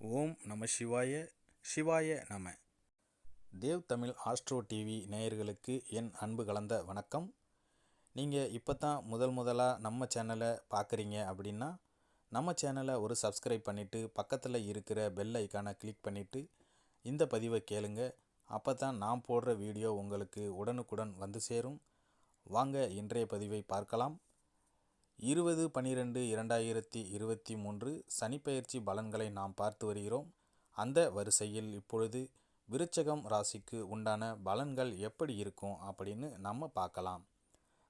ஓம் நம சிவாய சிவாய நம. தேவ் தமிழ் ஆஸ்ட்ரோ டிவி நேயர்களுக்கு என் அன்பு கலந்த வணக்கம். நீங்கள் இப்போ தான் முதல் முதலாக நம்ம சேனலை பார்க்குறீங்க அப்படின்னா நம்ம சேனலை ஒரு சப்ஸ்கிரைப் பண்ணிவிட்டு பக்கத்தில் இருக்கிற பெல் ஐக்கானை கிளிக் பண்ணிவிட்டு இந்த பதிவை கேளுங்க. அப்போ தான் நான் போடுற வீடியோ உங்களுக்கு உடனுக்குடன் வந்து சேரும். வாங்க இன்றைய பதிவை பார்க்கலாம். இருபது பனிரெண்டு இரண்டாயிரத்தி இருபத்தி மூன்று சனிப்பெயர்ச்சி பலன்களை நாம் பார்த்து வருகிறோம். அந்த வரிசையில் இப்பொழுது விருச்சகம் ராசிக்கு உண்டான பலன்கள் எப்படி இருக்கும் அப்படின்னு நம்ம பார்க்கலாம்.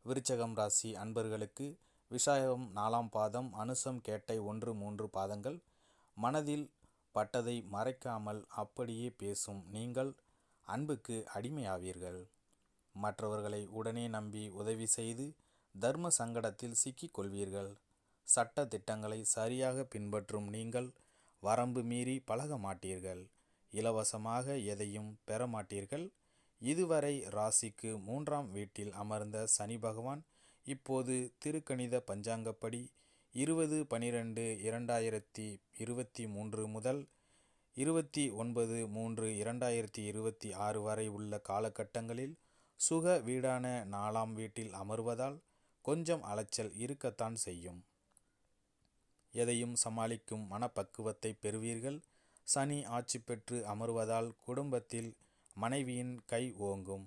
விருச்சகம் ராசி அன்பர்களுக்கு விஷாயம் நாலாம் பாதம் அனுசம் கேட்டை ஒன்று மூன்று பாதங்கள். மனதில் பட்டதை மறைக்காமல் அப்படியே பேசும் நீங்கள் அன்புக்கு அடிமையாவீர்கள். மற்றவர்களை உடனே நம்பி உதவி செய்து தர்ம சங்கடத்தில் சிக்கிக் கொள்வீர்கள். சட்ட திட்டங்களை சரியாக பின்பற்றும் நீங்கள் வரம்பு மீறி பழக மாட்டீர்கள். இலவசமாக எதையும் பெற மாட்டீர்கள். இதுவரை ராசிக்கு மூன்றாம் வீட்டில் அமர்ந்த சனி பகவான் இப்போது திருக்கணித பஞ்சாங்கப்படி இருபது பனிரெண்டு இரண்டாயிரத்தி இருபத்தி மூன்று முதல் இருபத்தி ஒன்பது மூன்று இரண்டாயிரத்தி இருபத்தி ஆறு வரை உள்ள காலகட்டங்களில் சுக வீடான நாலாம் வீட்டில் அமர்வதால் கொஞ்சம் அலைச்சல் இருக்கத்தான் செய்யும். எதையும் சமாளிக்கும் மனப்பக்குவத்தை பெறுவீர்கள். சனி ஆட்சி பெற்று அமர்வதால் குடும்பத்தில் மனைவியின் கை ஓங்கும்.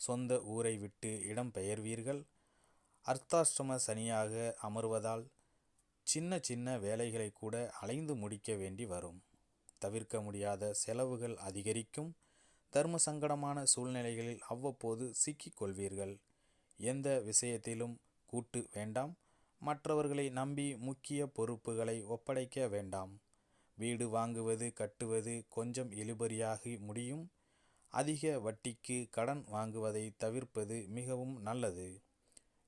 சொந்த ஊரை விட்டு இடம் பெயர்வீர்கள். அர்த்தாஷ்டம சனியாக அமர்வதால் சின்ன சின்ன வேலைகளை கூட அலைந்து முடிக்க வேண்டி வரும். தவிர்க்க முடியாத செலவுகள் அதிகரிக்கும். தர்ம சங்கடமான சூழ்நிலைகளில் அவ்வப்போது சிக்கிக்கொள்வீர்கள் எந்த விஷயத்திலும் கூட்டு வேண்டாம். மற்றவர்களை நம்பி முக்கிய பொறுப்புகளை ஒப்படைக்க வேண்டாம். வீடு வாங்குவது கட்டுவது கொஞ்சம் இழுபறியாகி முடியும். அதிக வட்டிக்கு கடன் வாங்குவதை தவிர்ப்பது மிகவும் நல்லது.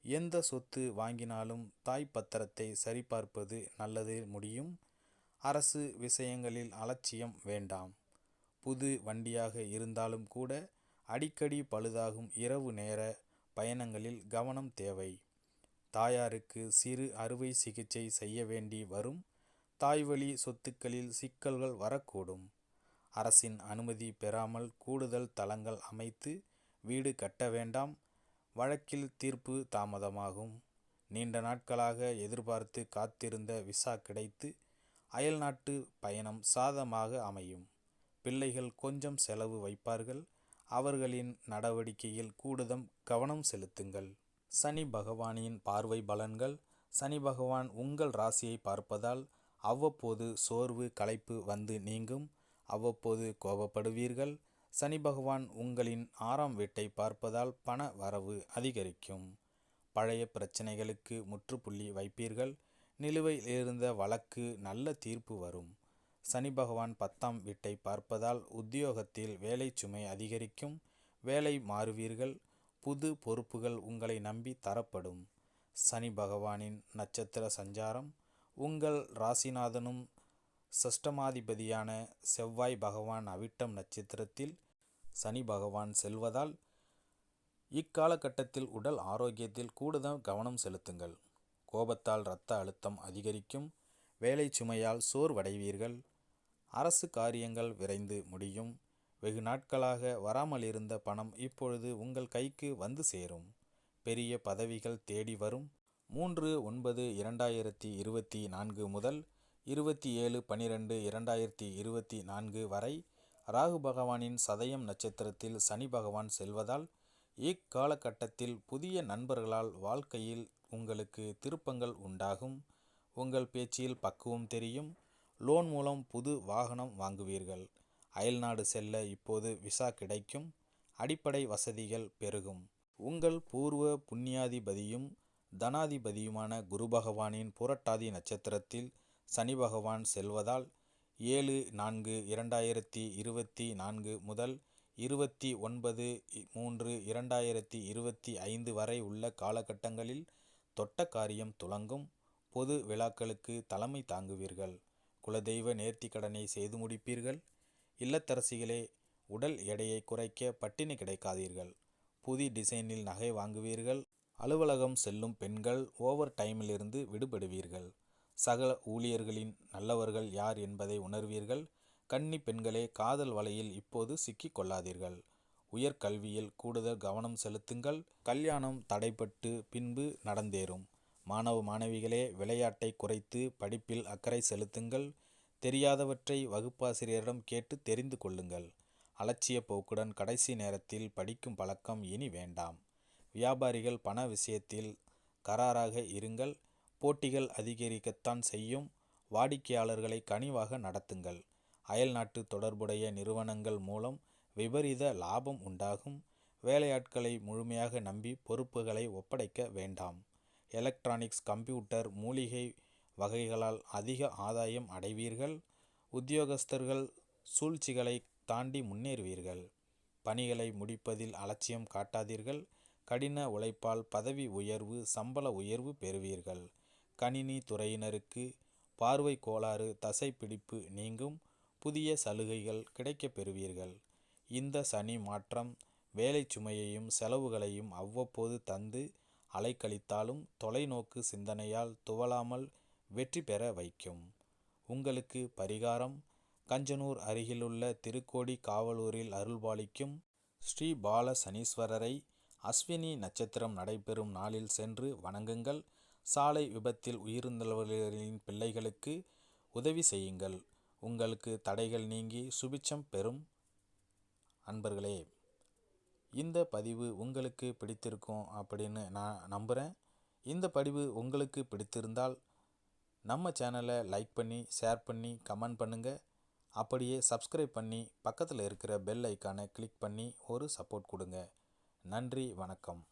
எந்த சொத்து வாங்கினாலும் தாய் பத்திரத்தை சரிபார்ப்பது நல்லது முடியும். அரசு விஷயங்களில் அலட்சியம் வேண்டாம். புது வண்டியாக இருந்தாலும் கூட அடிக்கடி பழுதாகும் இரவு நேர பயணங்களில் கவனம் தேவை. தாயாருக்கு சிறு அறுவை சிகிச்சை செய்ய வேண்டி வரும் தாய்வழி சொத்துக்களில் சிக்கல்கள் வரக்கூடும். அரசின் அனுமதி பெறாமல் கூடுதல் தளங்கள் அமைத்து வீடு கட்ட வேண்டாம். வழக்கில் தீர்ப்பு தாமதமாகும். நீண்ட நாட்களாக எதிர்பார்த்து காத்திருந்த விசா கிடைத்து அயல்நாட்டு பயணம் சாதமாக அமையும். பிள்ளைகள் கொஞ்சம் செலவு வைப்பார்கள். அவர்களின் நடவடிக்கையில் கூடுதல் கவனம் செலுத்துங்கள். சனி பகவானின் பார்வை பலன்கள் சனி பகவான் உங்கள் ராசியை பார்ப்பதால் அவ்வப்போது சோர்வு களைப்பு வந்து நீங்கும். அவ்வப்போது கோபப்படுவீர்கள். சனி பகவான் உங்களின் ஆறாம் வீட்டை பார்ப்பதால் பண வரவு அதிகரிக்கும். பழைய பிரச்சனைகளுக்கு முற்றுப்புள்ளி வைப்பீர்கள். நிலுவையில் இருந்த வழக்கு நல்ல தீர்ப்பு வரும். சனி பகவான் பத்தாம் வீட்டை பார்ப்பதால் உத்தியோகத்தில் வேலை சுமை அதிகரிக்கும். வேலை மாறுவீர்கள். புது பொறுப்புகள் உங்களை நம்பி தரப்படும். சனி பகவானின் நட்சத்திர சஞ்சாரம் உங்கள் ராசிநாதனும் சஷ்டமாதிபதியான செவ்வாய் பகவான் அவிட்டம் நட்சத்திரத்தில் சனி பகவான் செல்வதால் இக்காலகட்டத்தில் உடல் ஆரோக்கியத்தில் கூடுதல் கவனம் செலுத்துங்கள். கோபத்தால் இரத்த அழுத்தம் அதிகரிக்கும். வேலை சுமையால் சோர்வடைவீர்கள். அரசு காரியங்கள் விரைந்து முடியும். வெகு நாட்களாக வராமல் இருந்த பணம் இப்பொழுது உங்கள் கைக்கு வந்து சேரும். பெரிய பதவிகள் தேடி வரும். மூன்று ஒன்பது இரண்டாயிரத்தி இருபத்தி நான்கு முதல் இருபத்தி ஏழு பனிரெண்டு இரண்டாயிரத்தி இருபத்தி நான்கு வரை ராகு பகவானின் சதயம் நட்சத்திரத்தில் சனி பகவான் செல்வதால் இக்காலகட்டத்தில் புதிய நண்பர்களால் வாழ்க்கையில் உங்களுக்கு திருப்பங்கள் உண்டாகும். உங்கள் பேச்சில் பக்குவம் தெரியும். லோன் மூலம் புது வாகனம் வாங்குவீர்கள். அயல்நாடு செல்ல இப்போது விசா கிடைக்கும். அடிப்படை வசதிகள் பெருகும். உங்கள் பூர்வ புண்ணியாதிபதியும் தனாதிபதியுமான குரு பகவானின் புரட்டாதி நட்சத்திரத்தில் சனி பகவான் செல்வதால் ஏழு நான்கு இரண்டாயிரத்தி இருபத்தி நான்கு முதல் இருபத்தி ஒன்பது மூன்று இரண்டாயிரத்தி இருபத்தி ஐந்து வரை உள்ள காலகட்டங்களில் தொட்ட காரியம் துளங்கும். பொது விழாக்களுக்கு தலைமை தாங்குவீர்கள். குலதெய்வ நேர்த்திக்கடனை செய்து முடிப்பீர்கள். இல்லத்தரசிகளே உடல் எடையை குறைக்க பட்டினி கிடைக்காதீர்கள். புதிய டிசைனில் நகை வாங்குவீர்கள். அலுவலகம் செல்லும் பெண்கள் ஓவர் டைமிலிருந்து விடுபடுவீர்கள். சக ஊழியர்களின் நல்லவர்கள் யார் என்பதை உணர்வீர்கள். கன்னி பெண்களே காதல் வலையில் இப்போது சிக்கிக் கொள்ளாதீர்கள். உயர்கல்வியில் கூடுதல் கவனம் செலுத்துங்கள். கல்யாணம் தடைப்பட்டு பின்பு நடந்தேறும். மாணவ மாணவிகளே விளையாட்டை குறைத்து படிப்பில் அக்கறை செலுத்துங்கள். தெரியாதவற்றை வகுப்பாசிரியரிடம் கேட்டு தெரிந்து கொள்ளுங்கள். அலட்சிய போக்குடன் கடைசி நேரத்தில் படிக்கும் பழக்கம் இனி வேண்டாம். வியாபாரிகள் பண விஷயத்தில் கராராக இருங்கள். போட்டிகள் அதிகரிக்கத்தான் செய்யும். வாடிக்கையாளர்களை கனிவாக நடத்துங்கள். அயல்நாட்டு தொடர்புடைய நிறுவனங்கள் மூலம் விபரீத லாபம் உண்டாகும். வேலையாட்களை முழுமையாக நம்பி பொறுப்புகளை ஒப்படைக்க வேண்டாம். எலக்ட்ரானிக்ஸ் கம்ப்யூட்டர் மூலிகை வகைகளால் அதிக ஆதாயம் அடைவீர்கள். உத்தியோகஸ்தர்கள் சூழ்ச்சிகளை தாண்டி முன்னேறுவீர்கள். பணிகளை முடிப்பதில் அலட்சியம் காட்டாதீர்கள். கடின உழைப்பால் பதவி உயர்வு சம்பள உயர்வு பெறுவீர்கள். கணினி துறையினருக்கு பார்வை கோளாறு தசைப்பிடிப்பு நீங்கும். புதிய சலுகைகள் கிடைக்கப் பெறுவீர்கள். இந்த சனி மாற்றம் வேலை சுமையையும் செலவுகளையும் அவ்வப்போது தந்து அலைக்கழித்தாலும் தொலைநோக்கு சிந்தனையால் துவளாமல் வெற்றி பெற வைக்கும். உங்களுக்கு பரிகாரம் கஞ்சனூர் அருகிலுள்ள திருக்கோடி காவலூரில் அருள்பாலிக்கும் ஸ்ரீ பால சனீஸ்வரரை அஸ்வினி நட்சத்திரம் நடைபெறும் நாளில் சென்று வணங்குங்கள். சாலை விபத்தில் உயிரிழந்தவர்களின் பிள்ளைகளுக்கு உதவி செய்யுங்கள். உங்களுக்கு தடைகள் நீங்கி சுபிச்சம் பெறும். அன்பர்களே இந்த பதிவு உங்களுக்கு பிடித்திருக்கும் அப்படின்னு நான் நம்புகிறேன் இந்த பதிவு உங்களுக்கு பிடித்திருந்தால் நம்ம சேனலை லைக் பண்ணி ஷேர் பண்ணி கமெண்ட் பண்ணுங்கள் அப்படியே சப்ஸ்கிரைப் பண்ணி பக்கத்தில் இருக்கிற பெல் ஐக்கானை கிளிக் பண்ணி ஒரு சப்போர்ட் கொடுங்க. நன்றி வணக்கம்.